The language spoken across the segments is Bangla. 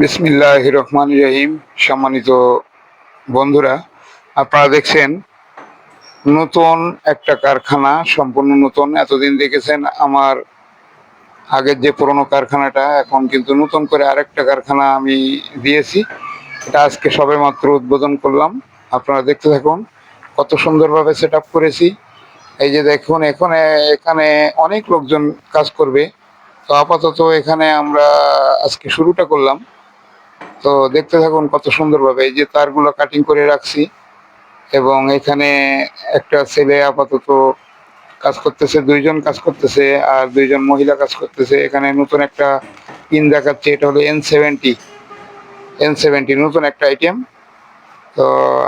বিসমিল্লাহ রহমান রহিম। সম্মানিত বন্ধুরা, আপনারা দেখছেন নতুন একটা কারখানা, সম্পূর্ণ নতুন। এতদিন দেখেছেন আমার আগের যে পুরনো কারখানাটা, এখন কিন্তু নতুন করে আরেকটা কারখানা আমি দিয়েছি। এটা আজকে সবে মাত্র উদ্বোধন করলাম। আপনারা দেখতে থাকুন, কত সুন্দরভাবে সেট করেছি। এই যে দেখুন, এখানে এখানে অনেক লোকজন কাজ করবে। তো আপাতত এখানে আমরা আজকে শুরুটা করলাম। তো দেখতে থাকুন কত সুন্দরভাবে। এই যে তারগুলো কাটিং করে রাখছি এবং এখানে একটা ছেলে আপাতত কাজ করতেছে, দুইজন কাজ করতেছে আর দুইজন মহিলা কাজ করতেছে। এখানে নতুন একটা পিন দেখাচ্ছে, এটা হলো এন সেভেন্টি এন সেভেন্টি নতুন একটা আইটেম তো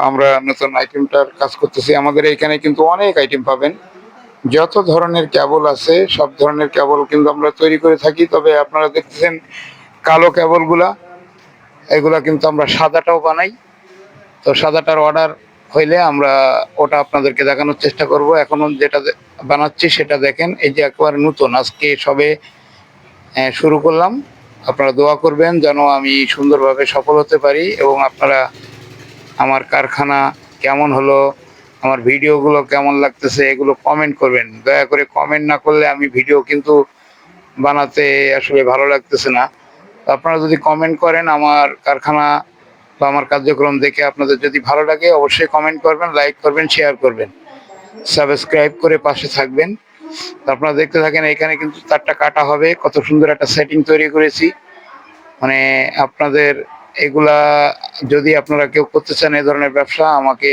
আমরা নতুন আইটেমটার কাজ করতেছি। আমাদের এখানে কিন্তু অনেক আইটেম পাবেন। যত ধরনের কেবল আছে, সব ধরনের কেবল কিন্তু আমরা তৈরি করে থাকি। তবে আপনারা দেখতেছেন কালো কেবলগুলা এগুলা কিন্তু আমরা সাদাটাও বানাই। তো সাদাটার অর্ডার হইলে আমরা ওটা আপনাদেরকে দেখানোর চেষ্টা করব। এখনও যেটা বানাচ্ছি সেটা দেখেন, এই যে একেবারে নতুন। আজকে সবে শুরু করলাম। আপনারা দোয়া করবেন যেন আমি সুন্দরভাবে সফল হতে পারি এবং আপনারা আমার কারখানা কেমন হলো, আমার ভিডিওগুলো কেমন লাগতেছে, এগুলো কমেন্ট করবেন। দয়া করে কমেন্ট না করলে আমি ভিডিও কিন্তু বানাতে আসলে ভালো লাগতেছে না। আপনারা যদি কমেন্ট করেন আমার কারখানা বা আমার কার্যক্রম দেখে আপনাদের যদি ভালো লাগে অবশ্যই কমেন্ট করবেন লাইক করবেন শেয়ার করবেন। সাবস্ক্রাইব করে পাশে থাকবেন। আপনারা দেখতে থাকেন এখানে কিন্তু তারটা কাটা হবে। কত সুন্দর একটা সেটিং তৈরি করেছি। মানে আপনাদের এগুলা যদি আপনারা কেউ করতে চান এই ধরনের ব্যবসা, আমাকে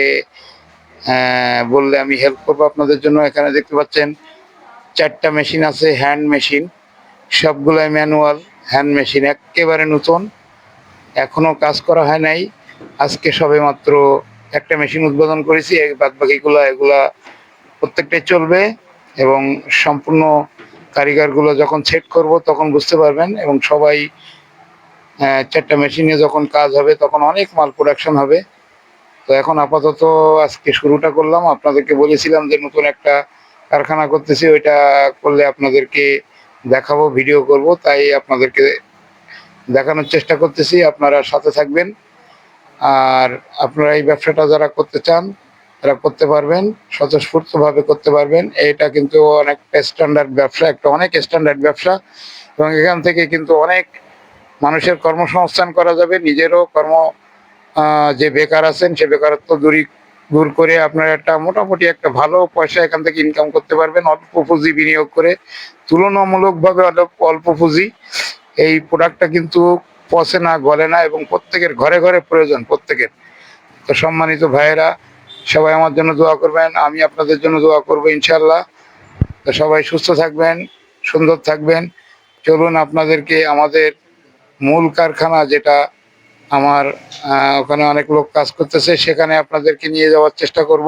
বললে আমি হেল্প করব আপনাদের জন্য। এখানে দেখতে পাচ্ছেন, চারটা মেশিন আছে হ্যান্ড মেশিন সবগুলাই ম্যানুয়াল হ্যান্ড মেশিন একেবারে নতুন, এখনও কাজ করা হয় নাই। আজকে সবে মাত্র একটা মেশিন উদ্বোধন করেছি বাদ বাকিগুলো এগুলা প্রত্যেকটাই চলবে এবং সম্পূর্ণ কারিগরগুলো যখন সেট করব তখন বুঝতে পারবেন এবং সবাই চারটা মেশিনে যখন কাজ হবে তখন অনেক মাল প্রোডাকশন হবে। তো এখন আপাতত আজকে শুরুটা করলাম। আপনাদেরকে বলেছিলাম যে নতুন একটা কারখানা করতেছি, ওইটা করলে আপনাদেরকে দেখাবো ভিডিও করব, তাই আপনাদেরকে দেখানোর চেষ্টা করতেছি। আপনারা সাথে থাকবেন। আর আপনারা এই ব্যবসাটা যারা করতে চান, তারা করতে পারবেন, স্বতঃস্ফূর্তভাবে করতে পারবেন। এটা কিন্তু অনেক স্ট্যান্ডার্ড ব্যবসা, একটা অনেক স্ট্যান্ডার্ড ব্যবসা। এবং এখান থেকে কিন্তু অনেক মানুষের কর্মসংস্থান করা যাবে। নিজেরও কর্ম যে বেকার আছেন, সে বেকারত্ব দূরী দূর করে আপনার একটা মোটামুটি একটা ভালো পয়সা এখান থেকে ইনকাম করতে পারবেন, অল্প পুঁজি বিনিয়োগ করে। তুলনামূলকভাবে অল্প পুঁজি। এই প্রোডাক্টটা কিন্তু পচে না, গলে না এবং প্রত্যেকের ঘরে ঘরে প্রয়োজন, প্রত্যেকের। তো সম্মানিত ভাইয়েরা, সবাই আমার জন্য দোয়া করবেন, আমি আপনাদের জন্য দোয়া করব ইনশাল্লাহ তো সবাই সুস্থ থাকবেন, সুন্দর থাকবেন। চলুন আপনাদেরকে আমাদের মূল কারখানা যেটা আমার ওখানে অনেক লোক কাজ করতেছে, সেখানে আপনাদেরকে নিয়ে যাওয়ার চেষ্টা করব।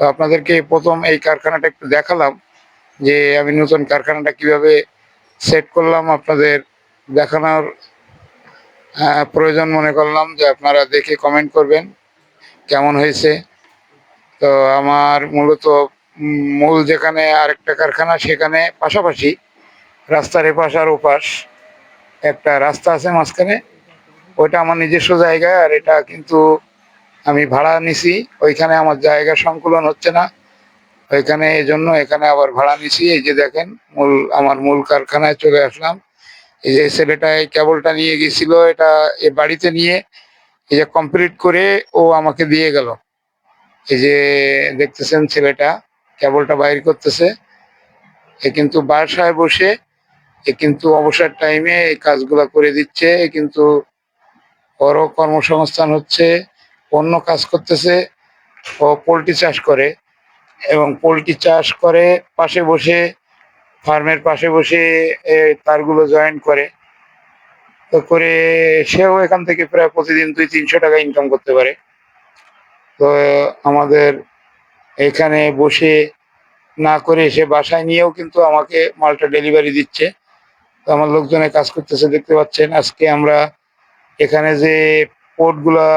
তো আপনাদেরকে প্রথম এই কারখানাটা একটু দেখালাম, যে আমি নতুন কারখানাটা কীভাবে সেট করলাম আপনাদের দেখানোর প্রয়োজন মনে করলাম, যে আপনারা দেখে কমেন্ট করবেন, কেমন হয়েছে। তো আমার মূলত মূল যেখানে আরেকটা কারখানা, সেখানে পাশাপাশি রাস্তার এপাশ আর ওপাশ একটা রাস্তা আছে মাঝখানে। ওইটা আমার নিজস্ব জায়গা আর এটা কিন্তু আমি ভাড়া নিছি। ওইখানে আমার জায়গা সংকুলন হচ্ছে না। ওইখানে এই জন্য এখানে আবার ভাড়া নিছি। এই যে দেখেন, মূল, আমার মূল কারখানায় চলে আসলাম। এই যে ছেলেটা এই কেবলটা নিয়ে গেছিল, এটা এ বাড়িতে নিয়ে এই যে কমপ্লিট করে ও আমাকে দিয়ে গেল। এই যে দেখতেছেন ছেলেটা, কেবলটা বাইর করতেছে। এ কিন্তু বাসায় বসে, এ কিন্তু অবসর টাইমে এই কাজগুলা করে দিচ্ছে। এ কিন্তু বড় কর্মসংস্থান হচ্ছে, অন্য কাজ করতেছে ও পোলট্রি চাষ করে এবং পোলট্রি চাষ করে পাশে বসে, ফার্মের পাশে বসে তারগুলো জয়েন করে। তো করে সেও এখান থেকে প্রায় প্রতিদিন দুই তিনশো টাকা ইনকাম করতে পারে। তো আমাদের এখানে বসে না করে সে বাসায় নিয়েও কিন্তু আমাকে মালটা ডেলিভারি দিচ্ছে। তো আমার লোকজনে কাজ করতেছে, দেখতে পাচ্ছেন। আজকে আমরা এখানে যে পোর্টগুলা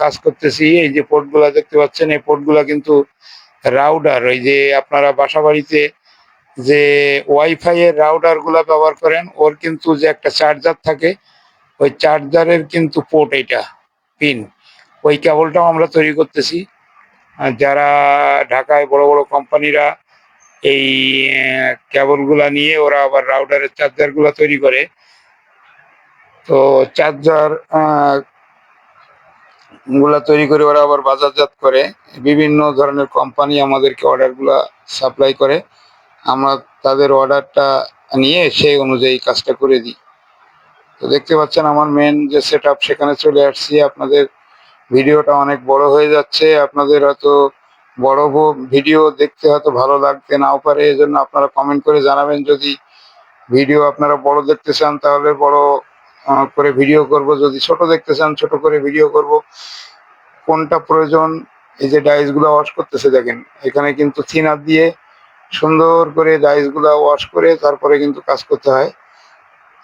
কাজ করতেছি, এই যে পোর্টগুলা দেখতে পাচ্ছেন, এই পোর্টগুলা কিন্তু রাউডার। ওই যে আপনারা বাসা বাড়িতে যে ওয়াইফাই এর রাউডারগুলা ব্যবহার করেন, ওর কিন্তু যে একটা চার্জার থাকে, ওই চার্জারের কিন্তু পোর্ট এটা পিন। ওই কেবলটাও আমরা তৈরি করতেছি। যারা ঢাকায় বড় বড় কোম্পানিরা এই কেবলগুলা নিয়ে ওরা আবার রাউটারের চার্জারগুলো তৈরি করে তো চার্জারগুলা তৈরি করে ওরা আবার বাজারজাত করে। বিভিন্ন ধরনের কোম্পানি আমাদেরকে অর্ডারগুলা সাপ্লাই করে। আমরা তাদের অর্ডারটা নিয়ে সেই অনুযায়ী কাজটা করে দিই। তো দেখতে পাচ্ছেন আমার মেন যে সেট সেখানে চলে আসছি। আপনাদের ভিডিওটা অনেক বড় হয়ে যাচ্ছে। আপনাদের হয়তো বড় ভিডিও দেখতে হয়তো ভালো লাগতে নাও পারে। এজন্য আপনারা কমেন্ট করে জানাবেন। যদি ভিডিও আপনারা বড় দেখতে চান, তাহলে বড় করে ভিডিও করব। যদি ছোট দেখতে চান, ছোট করে ভিডিও করব। কোনটা প্রয়োজন? এই যে ডাইসগুলা ওয়াশ করতেছে দেখেন। এখানে কিন্তু থিনার দিয়ে সুন্দর করে ডাইসগুলা ওয়াশ করে তারপরে কিন্তু কাজ করতে হয়।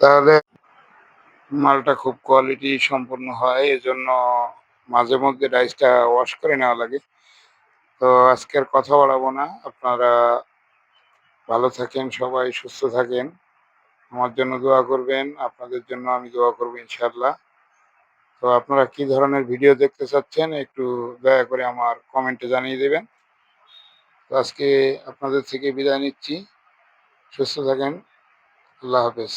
তাহলে মালটা খুব কোয়ালিটি সম্পূর্ণ হয়, এজন্য মাঝে মধ্যে ডাইসটা ওয়াশ করে নেওয়া লাগে। তো আজকের কথা বাড়াবো না। আপনারা ভালো থাকেন, সবাই সুস্থ থাকেন। আমার জন্য দোয়া করবেন, আপনাদের জন্য আমি দোয়া করব ইনশাল্লাহ তো আপনারা কি ধরনের ভিডিও দেখতে চাচ্ছেন একটু দয়া করে আমার কমেন্টে জানিয়ে দেবেন। তো আজকে আপনাদের থেকে বিদায় নিচ্ছি। সুস্থ থাকেন। আল্লাহ হাফেজ।